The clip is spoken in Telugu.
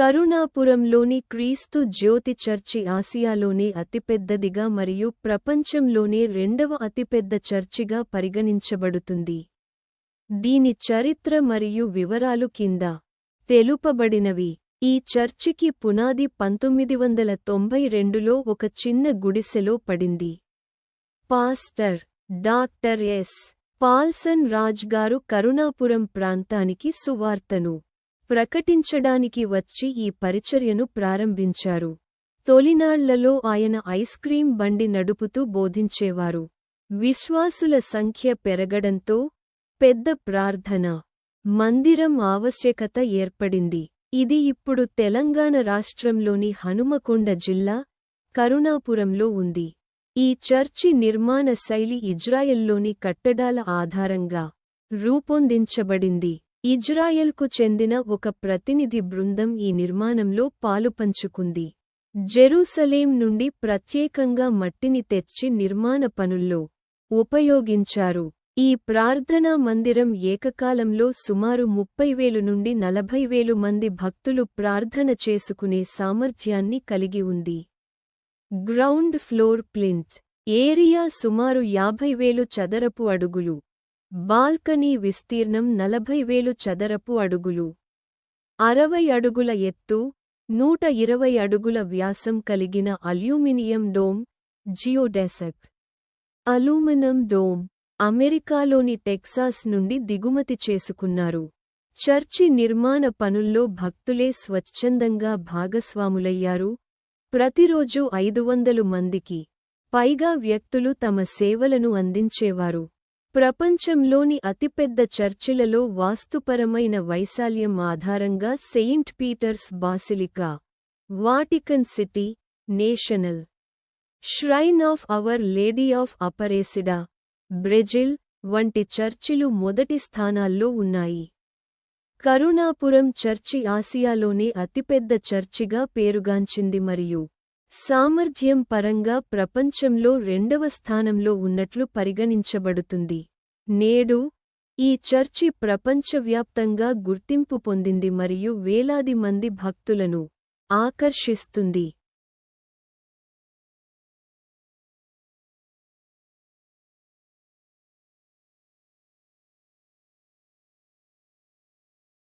కరుణాపురంలోని క్రీస్తు జ్యోతి చర్చి ఆసియాలోనే అతిపెద్దదిగా మరియు ప్రపంచంలోనే రెండవ అతిపెద్ద చర్చిగా పరిగణించబడుతుంది. దీని చరిత్ర మరియు వివరాలు కింద తెలుపబడినవి. ఈ చర్చికి పునాది పంతొమ్మిది వందల తొంభై రెండులో ఒక చిన్న గుడిసెలో పడింది. Pastor doctor S. Paulson Raj గారు కరుణాపురం ప్రాంతానికి సువార్తను ప్రకటించడానికి వచ్చి ఈ పరిచర్యను ప్రారంభించారు. తొలినాళ్ళలో ఆయన ఐస్ క్రీం బండి నడుపుతూ బోధించేవారు. విశ్వాసుల సంఖ్య పెరగడంతో పెద్ద ప్రార్థన మందిరం ఆవశ్యకత ఏర్పడింది. ఇది ఇప్పుడు తెలంగాణ రాష్ట్రంలోని హనుమకొండ జిల్లా కరుణాపురంలో ఉంది. ఈ చర్చి నిర్మాణ శైలి ఇజ్రాయెల్లోని కట్టడాల ఆధారంగా రూపొందించబడింది. ఇజ్రాయెల్కు చెందిన ఒక ప్రతినిధి బృందం ఈ నిర్మాణంలో పాలుపంచుకుంది జెరూసలేం నుండి ప్రత్యేకంగా మట్టిని తెచ్చి నిర్మాణ పనుల్లో ఉపయోగించారు. ఈ ప్రార్థనా మందిరం ఏకకాలంలో సుమారు ముప్పై వేలు నుండి నలభై వేలు మంది భక్తులు ప్రార్థన చేసుకునే సామర్థ్యాన్ని కలిగి ఉంది. గ్రౌండ్ ఫ్లోర్ ప్లింట్ ఏరియా సుమారు యాభై వేలు చదరపు అడుగులు. బాల్కనీ విస్తీర్ణం నలభై వేలు చదరపు అడుగులు. అరవై అడుగుల ఎత్తు నూట ఇరవై అడుగుల వ్యాసం కలిగిన aluminium dome geodesic. Aluminium dome అమెరికాలోని టెక్సాస్ నుండి దిగుమతి చేసుకున్నారు. చర్చి నిర్మాణ పనుల్లో భక్తులే స్వచ్ఛందంగా భాగస్వాములయ్యారు. ప్రతిరోజూ ఐదు వందలు మందికి పైగా వ్యక్తులు తమ సేవలను అందించేవారు. ప్రపంచంలోని అతిపెద్ద చర్చిలలో వాస్తుపరమైన వైశాల్యం ఆధారంగా Saint Peter's Basilica Vatican City National Shrine of Our Lady of Aparecida Brazil వంటి చర్చిలు మొదటి స్థానాల్లో ఉన్నాయి. కరుణాపురం చర్చి ఆసియాలోనే అతిపెద్ద చర్చిగా పేరుగాంచింది మరియు సామర్థ్యం పరంగా ప్రపంచంలో రెండవ స్థానంలో ఉన్నట్లు పరిగణించబడుతుంది. నేడు ఈ చర్చి ప్రపంచవ్యాప్తంగా గుర్తింపు పొందింది మరియు వేలాది మంది భక్తులను ఆకర్షిస్తుంది.